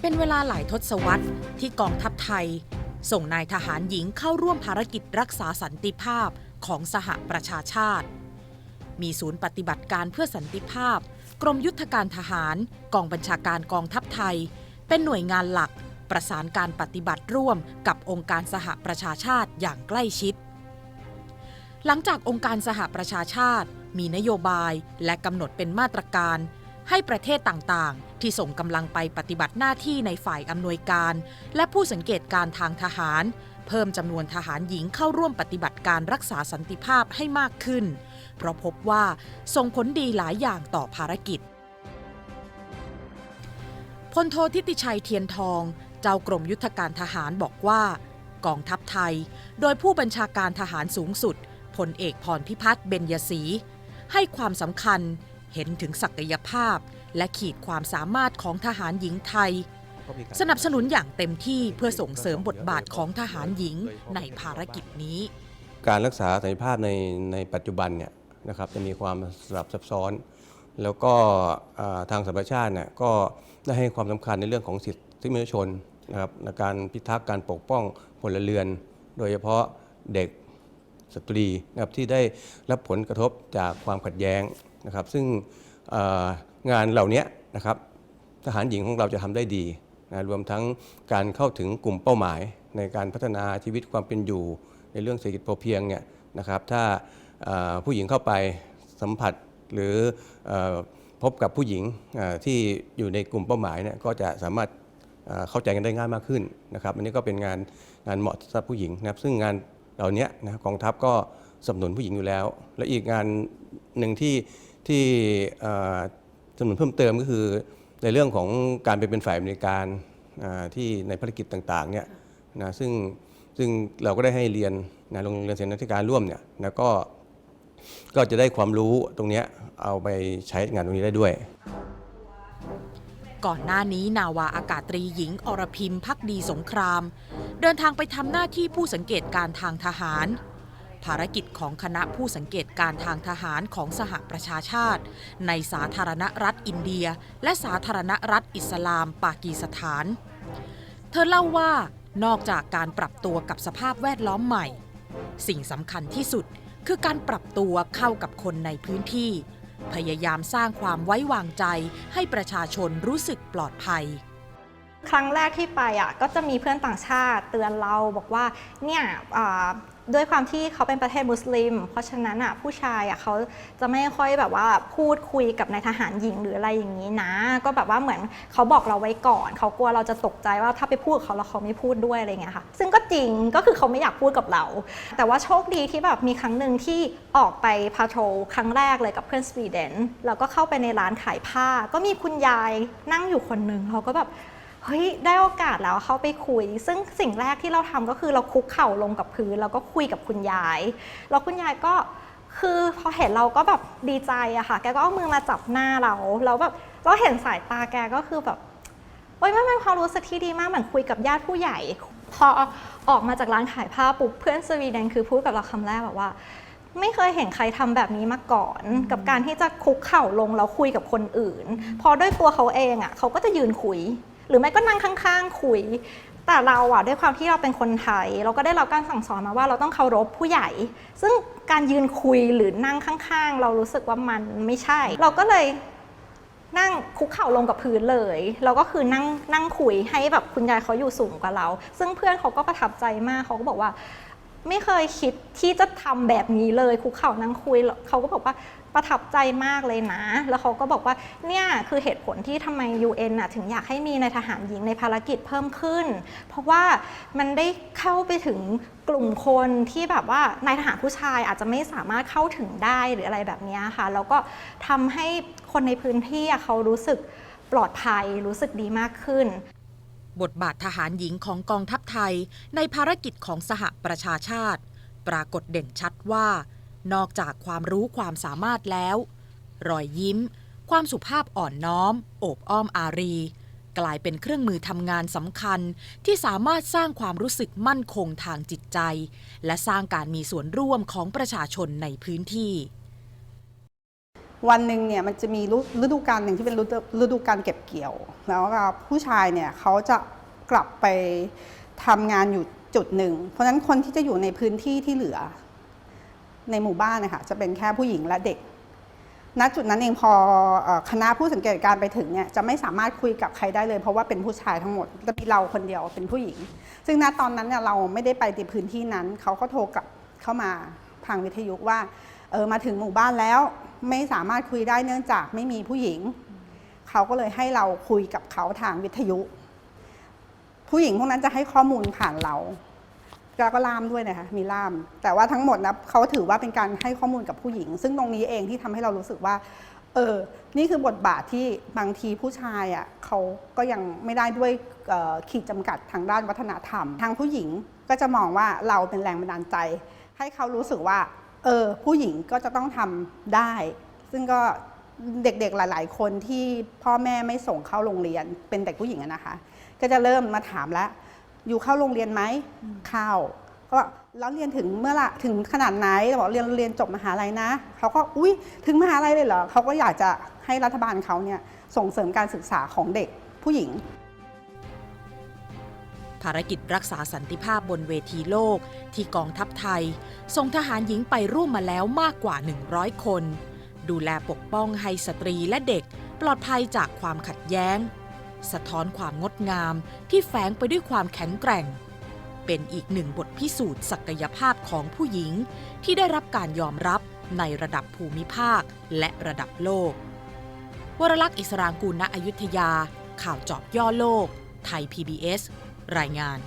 เป็นเวลาหลายทศวรรษที่กองทัพไทย ส่งนายทหารหญิงเข้าร่วมภารกิจรักษาสันติภาพของสหประชาชาติ มีศูนย์ปฏิบัติการเพื่อสันติภาพ กรมยุทธการทหาร กองบัญชาการกองทัพไทย เป็นหน่วยงานหลัก ประสานการปฏิบัติร่วมกับองค์การสหประชาชาติอย่างใกล้ชิด หลังจากองค์การสหประชาชาติ มีนโยบายและกำหนดเป็นมาตรการ ให้ประเทศต่างๆ ที่ส่งกำลังไปปฏิบัติหน้าที่ในฝ่ายอำนวยการ และผู้สังเกตการทางทหาร เพิ่มจำนวนทหารหญิงเข้าร่วมปฏิบัติการรักษาสันติภาพให้มากขึ้น เพราะพบว่าส่งผลดีหลายอย่างต่อภารกิจพลโททิติชัยเทียนทอง เจ้ากรมยุทธการทหารบอกว่า กองทัพไทย โดยผู้บัญชาการทหารสูงสุดพลเอกพรพิพัฒน์เบญยศรีให้ความสำคัญ เห็นถึงศักยภาพ และขีดความสามารถของทหารหญิงไทย สนับสนุนอย่างเต็มที่เพื่อส่งเสริมบทบาทของทหารหญิงในภารกิจนี้ การรักษาสันติภาพในในปัจจุบันเนี่ยนะครับจะมีความสลับซับซ้อน แล้วก็ทางสหประชาติเนี่ยก็ได้ให้ความสำคัญในเรื่องของสิทธิมนุษยชนนะครับในการพิทักษ์การปกป้องพลเรือน โดยเฉพาะเด็กสตรีนะครับที่ได้รับผลกระทบจากความขัดแย้ง นะครับซึ่งงานเหล่านี้นะครับทหารหญิงของเราจะทำได้ดีนะรวมทั้งการเข้าถึงกลุ่มเป้าหมาย ในการพัฒนาชีวิตความเป็นอยู่ ในเรื่องเศรษฐกิจพอเพียงเนี่ยนะครับถ้าผู้หญิงเข้าไปสัมผัสหรือพบกับผู้หญิงที่อยู่ในกลุ่มเป้าหมายเนี่ยก็จะสามารถเข้าใจกันได้ง่ายมากขึ้นนะครับอันนี้ก็เป็นงานงานเหมาะสำหรับผู้หญิงนะครับซึ่งงานเหล่านี้นะกองทัพก็สนับสนุนผู้หญิงอยู่แล้ว และอีกงานหนึ่งที่ ที่อ่าสนุนเพิ่มเติมก็คือในเรื่องของการไปเป็นฝ่ายบริการที่ในภารกิจต่างๆเนี่ยนะซึ่งซึ่งเราก็ได้ให้เรียนนะโรงเรียนเสนาธิการร่วมเนี่ยแล้วก็ก็จะได้ความรู้ตรงเนี้ยเอาไปใช้งานตรงนี้ได้ด้วย ก่อนหน้านี้นาวาอากาศตรีหญิงอรพิมพักดีสงคราม เดินทางไปทำหน้าที่ผู้สังเกตการทางทหาร ภารกิจของคณะผู้สังเกตการทางทหารของสหประชาชาติ ในสาธารณรัฐอินเดีย และสาธารณรัฐอิสลามปากีสถาน เธอเล่าว่านอกจากการปรับตัวกับสภาพแวดล้อมใหม่ สิ่งสำคัญที่สุดคือการปรับตัวเข้ากับคนในพื้นที่ พยายามสร้างความไว้วางใจให้ประชาชนรู้สึกปลอดภัยครั้งแรกที่ไปอะก็จะมีเพื่อนต่างชาติเตือนเราบอกว่าเนี่ย ด้วยความที่เขาเป็นประเทศมุสลิม เพราะฉะนั้นอะผู้ชายอะเขาจะไม่ค่อยแบบว่าพูดคุยกับนายทหารหญิงหรืออะไรอย่างนี้นะ ก็แบบว่าเหมือนเขาบอกเราไว้ก่อน เขากลัวเราจะตกใจว่าถ้าไปพูดเขาแล้วเขาไม่พูดด้วยอะไรเงี้ยค่ะ ซึ่งก็จริงก็คือเขาไม่อยากพูดกับเรา แต่ว่าโชคดีที่แบบมีครั้งหนึ่งที่ออกไปพาโทรครั้งแรกเลยกับเพื่อนสวีเดนแล้วก็เข้าไปในร้านขายผ้า ก็มีคุณยายนั่งอยู่คนหนึ่งเขาก็แบบ เฮ้ยได้โอกาสแล้วเข้าไปคุย ซึ่งสิ่งแรกที่เราทำก็คือเราคุกเข่าลงกับพื้นแล้วก็คุยกับคุณยายแล้วคุณยายก็คือพอเห็นเราก็แบบดีใจอะค่ะ แกก็เอามือมาจับหน้าเราแล้วแบบเราเห็นสายตาแกก็คือแบบโอ๊ยมันเป็นความรู้สึกที่ดีมากเหมือนคุยกับญาติผู้ใหญ่ พอออกมาจากร้านขายผ้าปุ๊บเพื่อนสวีเดนคือพูดกับเราคำแรกแบบว่า ไม่เคยเห็นใครทำแบบนี้มาก่อน กับการที่จะคุกเข่าลงแล้วคุยกับคนอื่น พอด้วยตัวเขาเองอะเขาก็จะยืนคุย หรือไม่ก็นั่งข้างๆคุย แต่เราอะด้วยความที่เราเป็นคนไทย เราก็ได้รับการสั่งสอนมาว่าเราต้องเคารพผู้ใหญ่ ซึ่งการยืนคุยหรือนั่งข้างๆ เรารู้สึกว่ามันไม่ใช่ เราก็เลยนั่งคุกเข่าลงกับพื้นเลย เราก็คือนั่งนั่งคุยให้แบบคุณยายเขาอยู่สูงกว่าเรา ซึ่งเพื่อนเขาก็ประทับใจมากเขาก็บอกว่า ไม่เคยคิดที่จะทำแบบนี้เลยคุกเข่านั่งคุยเขาก็บอกว่า ประทับใจมากเลยนะ แล้วเขาก็บอกว่า เนี่ยคือเหตุผลที่ทำไม UN น่ะถึงอยากให้มีในายทหารหญิงในภารกิจเพิ่มขึ้น เพราะว่ามันได้เข้าไปถึงกลุ่มคนที่แบบว่านายทหารผู้ชายอาจจะไม่สามารถเข้าถึงได้หรืออะไรแบบนี้ค่ะ แล้วก็ทำให้คนในพื้นที่เขารู้สึกปลอดภัยรู้สึกดีมากขึ้น บทบาททหารหญิงของกองทัพไทย ในภารกิจของสหประชาชาติ ปรากฏเด่นชัดว่า นอกจากความรู้ความสามารถแล้ว รอยยิ้ม ความสุภาพอ่อนน้อม โอบอ้อมอารี กลายเป็นเครื่องมือทำงานสำคัญที่สามารถสร้างความรู้สึกมั่นคงทางจิตใจ และสร้างการมีส่วนร่วมของประชาชนในพื้นที่ วันหนึ่งเนี่ยมันจะมีฤดูกาลหนึ่งที่เป็นฤดูฤดูการเก็บเกี่ยว แล้วก็ผู้ชายเนี่ยเขาจะกลับไปทำงานอยู่จุดหนึ่ง เพราะฉะนั้นคนที่จะอยู่ในพื้นที่ที่เหลือ ในหมู่บ้านนะคะจะเป็นแค่ผู้หญิงและเด็ก ณจุดนั้นเองพอคณะผู้สังเกตการณ์ไปถึงเนี่ยจะไม่สามารถคุยกับใครได้เลยเพราะว่าเป็นผู้ชายทั้งหมดจะมีเราคนเดียวเป็นผู้หญิง ซึ่งณตอนนั้นเนี่ยเราไม่ได้ไปในพื้นที่นั้นเขาก็โทรกลับเข้ามาทางวิทยุว่าเออมาถึงหมู่บ้านแล้วไม่สามารถคุยได้เนื่องจากไม่มีผู้หญิง เขาก็เลยให้เราคุยกับเขาทางวิทยุ ผู้หญิงพวกนั้นจะให้ข้อมูลผ่านเรา แล้วก็ล่ามด้วยนะคะมีล่าม แต่ว่าทั้งหมดนะเขาถือว่าเป็นการให้ข้อมูลกับผู้หญิง ซึ่งตรงนี้เองที่ทำให้เรารู้สึกว่า เออ นี่คือบทบาทที่บางทีผู้ชายอะเขาก็ยังไม่ได้ด้วยขีดจำกัดทางด้านวัฒนธรรม ทางผู้หญิงก็จะมองว่าเราเป็นแรงบันดาลใจ ให้เขารู้สึกว่า เออ ผู้หญิงก็จะต้องทำได้ ซึ่งก็เด็กๆหลาย ๆ คนที่พ่อแม่ไม่ส่งเข้าโรงเรียนเป็นเด็กผู้หญิงนะคะ ก็จะเริ่มมาถามแล้ว อยู่เข้าโรงเรียนไหมเข้าก็บอกแล้วเรียนถึงเมื่อไหร่ถึงขนาดไหนบอกเรียนเรียนจบมหาลัยนะเขาก็อุ้ยถึงมหาลัยเลยเหรอเขาก็อยากจะให้รัฐบาลเขาเนี่ยส่งเสริมการศึกษาของเด็กผู้หญิง ภารกิจรักษาสันติภาพบนเวทีโลก ที่กองทัพไทยส่งทหารหญิงไปร่วมมาแล้วมากกว่า 100 คน ดูแลปกป้องให้สตรีและเด็ก ปลอดภัยจากความขัดแย้ง สะท้อนความงดงามที่แฝงไปด้วยความแข็งแกร่ง เป็นอีกหนึ่งบทพิสูจน์ศักยภาพของผู้หญิงที่ได้รับการยอมรับในระดับภูมิภาคและระดับโลก วรลักษณ์อิสรางกูลณอยุธยา ข่าวจอบย่อโลก ไทย PBS รายงาน